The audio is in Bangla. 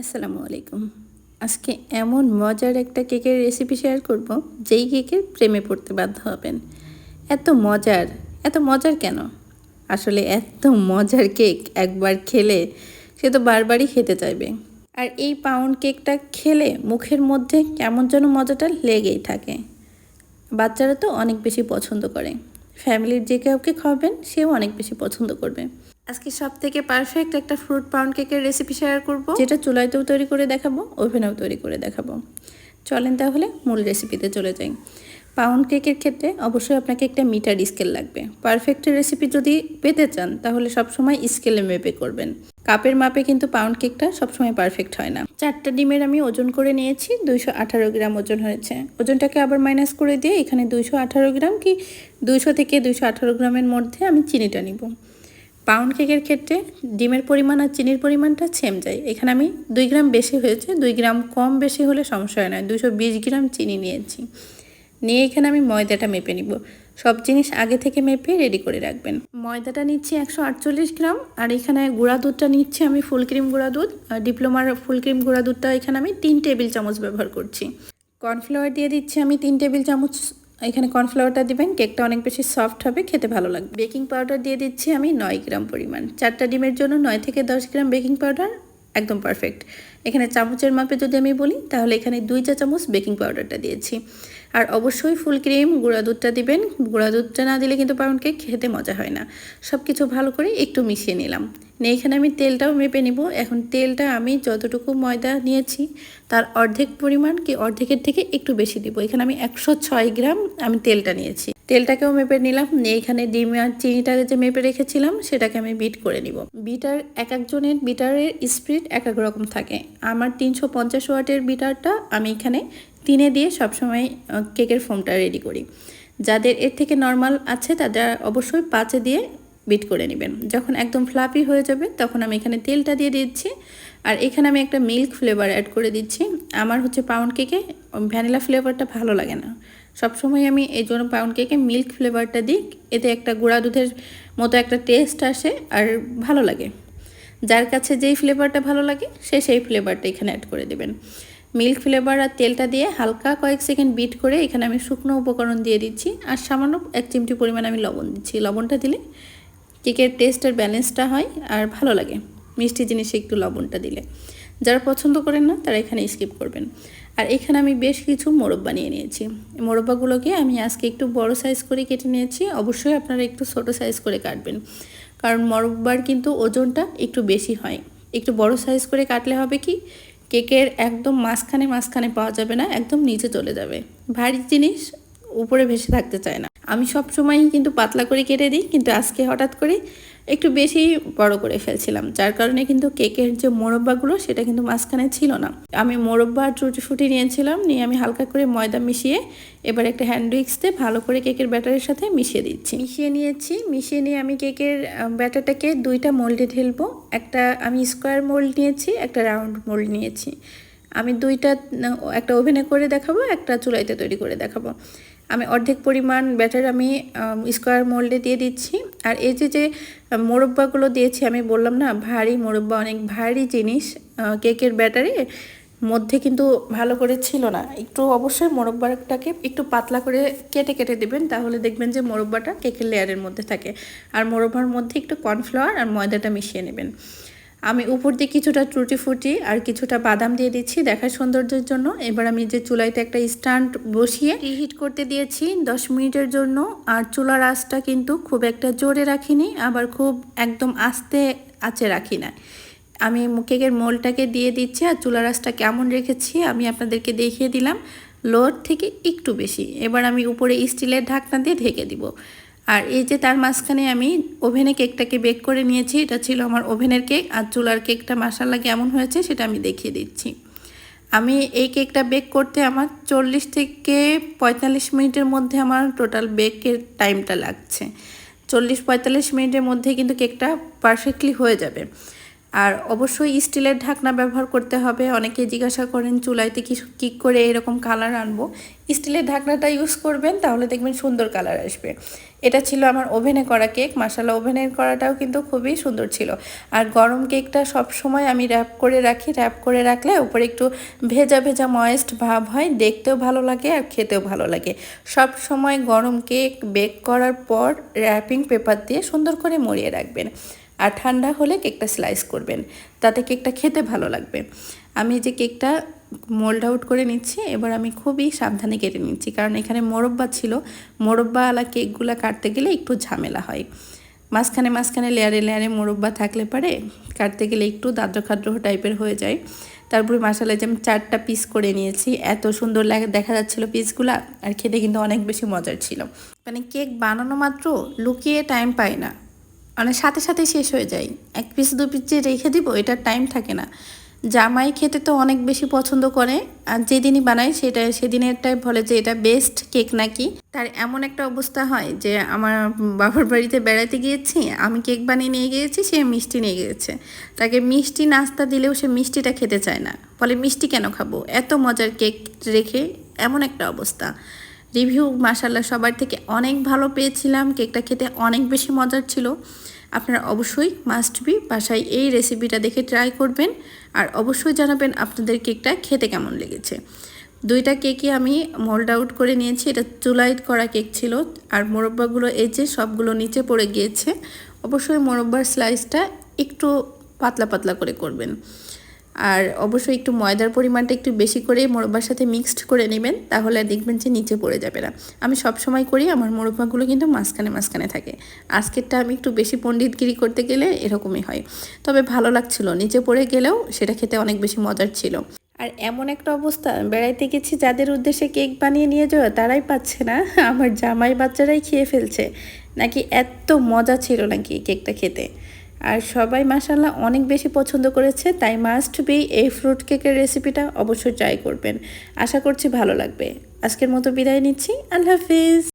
আসসালামু আলাইকুম। আজকে এমন মজার একটা কেকের রেসিপি শেয়ার করব, যেই কেকের প্রেমে পড়তে বাধ্য হবেন। এত মজার এত মজার কেন? আসলে এত মজার কেক একবার খেলে সে তো বারবারই খেতে চাইবে। আর এই পাউন্ড কেকটা খেলে মুখের মধ্যে কেমন যেন মজাটা লেগেই থাকে। বাচ্চারা তো অনেক বেশি পছন্দ করে। ফ্যামিলির যে কাউকে খাওয়াবেন, সেও অনেক বেশি পছন্দ করবে। আজকে সব থেকে পারফেক্ট একটা ফ্রুট পাউন্ড কেকের রেসিপি শেয়ার করব। যেটা চুলাইতেও তৈরি করে দেখাবো ওভেনেও তৈরি করে দেখাবো। চলেন তাহলে মূল রেসিপিতে চলে যাই। পাউন্ড কেকের ক্ষেত্রে অবশ্যই আপনাকে একটা মিটার স্কেল লাগবে। পারফেক্ট রেসিপি যদি পেতে চান, তাহলে সবসময় স্কেলে মেপে করবেন। কাপের মাপে কিন্তু পাউন্ড কেকটা সবসময় পারফেক্ট হয় না। চারটা ডিমের আমি ওজন করে নিয়েছি, দুইশো আঠারো গ্রাম ওজন হয়েছে। ওজনটাকে আবার মাইনাস করে দিয়ে এখানে দুইশো আঠারো গ্রাম কি দুইশো থেকে দুইশো আঠারো গ্রামের মধ্যে আমি চিনিটা নিব। পাউন্ড কেকের ক্ষেত্রে ডিমের পরিমাণ আর চিনির পরিমাণটা সেম যায়। এখানে আমি দুই গ্রাম বেশি হয়েছে, দুই গ্রাম কম বেশি হলে সমস্যা হয় না, দুইশো বিশ গ্রাম চিনি নিয়েছি। নিয়ে এখানে আমি ময়দাটা মেপে নিব। সব জিনিস আগে থেকে মেপে রেডি করে রাখবেন। ময়দাটা নিচ্ছি একশো আটচল্লিশ গ্রাম, আর এখানে গুঁড়া দুধটা নিচ্ছি আমি ফুল ক্রিম গুঁড়া দুধ ডিপ্লোমার ফুল ক্রিম গুঁড়া দুধটা এখানে আমি তিন টেবিল চামচ ব্যবহার করছি। কর্নফ্লাওয়ার দিয়ে দিচ্ছি আমি তিন টেবিল চামচ এখানে কর্নফ্লাওয়ারটা দিবেন, কেকটা অনেক বেশি সফট হবে, খেতে ভালো লাগবে। বেকিং পাউডার দিয়ে দিচ্ছি আমি নয় গ্রাম পরিমাণ। চারটা ডিমের জন্য নয় থেকে দশ গ্রাম বেকিং পাউডার একদম পারফেক্ট। এখানে চামচের মাপে যদি আমি বলি, তাহলে এখানে দুই চা চামচ বেকিং পাউডারটা দিয়েছি। আর অবশ্যই ফুল ক্রিম, গুঁড়া দুধটা দিবেন। গুঁড়া দুধটা না দিলে কিন্তু পাউন্ড কেক খেতে মজা হয় না। সব কিছু ভালো করে একটু মিশিয়ে নিলাম। এখানে আমি তেলটাও মেপে নিব। এখন তেলটা আমি যতটুকু ময়দা নিয়েছি তার অর্ধেক পরিমাণ কি অর্ধেকের থেকে একটু বেশি দিব। এখানে আমি একশো ছয় গ্রাম আমি তেলটা নিয়েছি। তেলটাকেও মেপে নিলাম, নিয়ে এখানে ডিম আর চিনিটাকে যে মেপে রেখেছিলাম, সেটাকে আমি বিট করে নিব। বিটার এক একজনের বিটারের স্পিড এক এক রকম থাকে। আমার তিনশো পঞ্চাশ ওয়াটের বিটারটা আমি এখানে তিনে দিয়ে সবসময় কেকের ফোমটা রেডি করি। যাদের এর থেকে নর্মাল আছে, তাদের অবশ্যই পাঁচে দিয়ে বিট করে নেবেন। যখন একদম ফ্লাপি হয়ে যাবে, তখন আমি এখানে তেলটা দিয়ে দিচ্ছি। আর এখানে আমি একটা মিল্ক ফ্লেভার অ্যাড করে দিচ্ছি। আমার হচ্ছে পাউন্ড কেকে ভ্যানিলা ফ্লেভারটা ভালো লাগে না। সবসময় আমি এই জন্য পাউন্ড কেকে মিল্ক ফ্লেভারটা দিই। এতে একটা গুঁড়া দুধের মতো একটা টেস্ট আসে আর ভালো লাগে। যার কাছে যেই ফ্লেভারটা ভালো লাগে, সে সেই ফ্লেভারটা এখানে অ্যাড করে দেবেন। মিল্ক ফ্লেভার আর তেলটা দিয়ে হালকা কয়েক সেকেন্ড বিট করে এখানে আমি শুকনো উপকরণ দিয়ে দিচ্ছি। আর সামান্য এক চিমটি পরিমাণ আমি লবণ দিচ্ছি। লবণটা দিলে কেকের টেস্টের ব্যালেন্সটা হয় আর ভালো লাগে। মিষ্টি জিনিসে একটু লবণটা দিলে। যারা পছন্দ করেন না, তারা এখানে স্কিপ করবেন। আর এখানে আমি বেশ কিছু মোরব্বা বানিয়ে নিয়েছি। মোরব্বাগুলোকে আমি আজকে একটু বড় সাইজ করে কেটে নিয়েছি। অবশ্যই আপনারা একটু ছোট সাইজ করে কাটবেন। কারণ মোরব্বার কিন্তু ওজনটা একটু বেশি হয়। একটু বড় সাইজ করে কাটলে হবে কি, কেকের একদম মাঝখানে মাঝখানে পাওয়া যাবে না, একদম নিচে চলে যাবে। ভারী জিনিস উপরে ভেসে থাকতে চায় না। আমি সব সময়ই কিন্তু পাতলা করে কেটে দিই, কিন্তু আজকে হঠাৎ করে একটু বেশি বড় করে ফেলছিলাম, যার কারণে কিন্তু কেকের যে মোরব্বাগুলো সেটা কিন্তু মাঝখানে ছিল না। আমি মোরব্বা টুটি ফুটি নিয়েছিলাম, নিয়ে আমি হালকা করে ময়দা মিশিয়ে এবার একটা হ্যান্ড উইক্স দিয়ে ভালো করে কেকের ব্যাটারের সাথে মিশিয়ে দিচ্ছি। মিশিয়ে নিয়েছি, মিশিয়ে নিয়ে আমি কেকের ব্যাটারটাকে দুইটা মোল্ডে ঢেলবো। একটা আমি স্কোয়ার মোল্ড নিয়েছি, একটা রাউন্ড মোল্ড নিয়েছি। আমি দুইটা একটা ওভেনে করে দেখাবো, একটা চুলাইতে তৈরি করে দেখাবো। আমি অর্ধেক পরিমাণ ব্যাটার আমি স্কোয়ার মোল্ডে দিয়ে দিচ্ছি। আর এই যে যে মোরব্বাগুলো দিয়েছি, আমি বললাম না, ভারী মোরব্বা, অনেক ভারী জিনিস কেকের ব্যাটারে, মধ্যে কিন্তু ভালো করে ছিল না। একটু অবশ্যই মোরব্বাটাকে একটু পাতলা করে কেটে কেটে দেবেন, তাহলে দেখবেন যে মোরব্বাটা কেকের লেয়ারের মধ্যে থাকে। আর মোরব্বার মধ্যে একটু কর্নফ্লাওয়ার আর ময়দাটা মিশিয়ে নেবেন। আমি উপর দিয়ে কিছুটা টুটি ফুটি আর কিছুটা বাদাম দিয়ে দিচ্ছি দেখার সৌন্দর্যের জন্য। এবার আমি যে চুলাইতে একটা স্ট্যান্ড বসিয়ে হিট করতে দিয়েছি দশ মিনিটের জন্য। আর চুলার আঁচটা কিন্তু খুব একটা জোরে রাখিনি, আবার খুব একদম আস্তে আঁচে রাখি না আমি কেকের মোলটাকে দিয়ে দিচ্ছি আর চুলার আঁচটা কেমন রেখেছি আমি আপনাদেরকে দেখিয়ে দিলাম। লোর থেকে একটু বেশি। এবার আমি উপরে স্টিলের ঢাকনা দিয়ে ঢেকে দিব। আর এই যে তার মাঝখানে আমি ওভেনে কেকটাকে বেক করে নিয়েছি, এটা ছিল আমার ওভেনের কেক আর চুলার কেকটা মাসাল্লা কেমন হয়েছে সেটা আমি দেখিয়ে দিচ্ছি। আমি এই কেকটা বেক করতে আমার চল্লিশ থেকে পঁয়তাল্লিশ মিনিটের মধ্যে আমার টোটাল বেকের টাইমটা লাগছে। চল্লিশ পঁয়তাল্লিশ মিনিটের মধ্যে কিন্তু কেকটা পারফেক্টলি হয়ে যাবে। আর অবশ্যই স্টিলের ঢাকনা ব্যবহার করতে হবে। অনেকে জিজ্ঞাসা করেন চুলাইতে কি কী করে এরকম কালার আনব? স্টিলের ঢাকনাটা ইউজ করবেন, তাহলে দেখবেন সুন্দর কালার আসবে। এটা ছিল আমার ওভেনে করা কেক মাসালা ওভেনের করাটাও কিন্তু খুবই সুন্দর ছিল। আর গরম কেকটা সব সময় আমি র্যাপ করে রাখি র্যাপ করে রাখলে উপরে একটু ভেজা ভেজা ময়েস্ট ভাব হয়, দেখতেও ভালো লাগে আর খেতেও ভালো লাগে। সব সময় গরম কেক বেক করার পর র্যাপিং পেপার দিয়ে সুন্দর করে মরিয়ে রাখবেন। আর ঠান্ডা হলে কেকটা স্লাইস করবেন। তাতে কেকটা খেতে ভালো লাগবে। আমি যে কেকটা মোল্ড আউট করে নিচ্ছি, এবার আমি খুবই সাবধানে কেটে নিচ্ছি। কারণ এখানে মোরব্বা ছিল। মোরব্বাওয়ালা কেকগুলো কাটতে গেলে একটু ঝামেলা হয়। মাঝখানে মাঝখানে লেয়ারে লেয়ারে মোরব্বা থাকলে পারে। কাটতে গেলে একটু দাদ্র খাদ্র টাইপের হয়ে যায়। তারপরে মশালা যে আমি চারটা পিস করে নিয়েছি। এত সুন্দর লাগে, দেখা যাচ্ছিল পিসগুলা আর খেতে কিন্তু অনেক বেশি মজার ছিল। মানে কেক বানানো মাত্র লুকিয়ে টাইম পাই না। মানে সাথে সাথে শেষ হয়ে যায়। এক পিস দু পিস যে রেখে দিব, এটার টাইম থাকে না। জামাই খেতে তো অনেক বেশি পছন্দ করে, আর যেদিনই বানায় সেটা, সেদিনেরটাই বলে যে এটা বেস্ট কেক নাকি। তার এমন একটা অবস্থা হয় যে আমার বাবার বাড়িতে বেড়াতে গিয়েছি, আমি কেক বানিয়ে নিয়ে গিয়েছি, সে মিষ্টি নিয়ে গিয়েছে। তাকে মিষ্টি নাস্তা দিলেও সে মিষ্টিটা খেতে চায় না। বলে, মিষ্টি কেন খাব? এত মজার কেক রেখে এমন একটা অবস্থা। রিভিউ মাসাল্লাহ সবার থেকে অনেক ভালো পেয়েছিলাম। কেকটা খেতে অনেক বেশি মজার ছিল। আপনারা অবশ্যই মাস্ট বি বাসায় এই রেসিপিটা দেখে ট্রাই করবেন। আর অবশ্যই জানাবেন আপনাদের কেকটা খেতে কেমন লেগেছে। দুইটা কেকই আমি মোল্ড আউট করে নিয়েছি। এটা চুলাইট করা কেক ছিল। আর মোরব্বাগুলো এই যে সবগুলো নিচে পড়ে গিয়েছে। অবশ্যই মোরব্বার স্লাইসটা একটু পাতলা পাতলা করে করবেন। আর অবশ্যই একটু ময়দার পরিমাণটা একটু বেশি করে মোরব্বার সাথে মিক্সড করে নেবেন, তাহলে দেখবেন যে নিচে পড়ে যাবে না। আমি সব সময় করি, আমার মোরব্বাগুলো কিন্তু মাঝখানে মাঝখানে থাকে। আজকেরটা আমি একটু বেশি পণ্ডিতগিরি করতে গেলে এরকমই হয়। তবে ভালো লাগছিল, নিচে পড়ে গেলেও সেটা খেতে অনেক বেশি মজার ছিল। আর এমন একটা অবস্থা, বেড়াইতে গেছি যাদের উদ্দেশ্যে কেক বানিয়ে নিয়ে যাওয়া, তারাই পাচ্ছে না। আমার জামাই বাচ্চারাই খেয়ে ফেলছে। নাকি এত মজা ছিল নাকি কেকটা খেতে? আর সবাই মাসাল্লাহ অনেক বেশি পছন্দ করেছে, তাই মাস্ট বি এই ফ্রুট কেকের রেসিপিটা অবশ্যই ট্রাই করবেন। আশা করছি ভালো লাগবে। আজকের মতো বিদায় নিচ্ছি। আল্লাহ হাফিজ।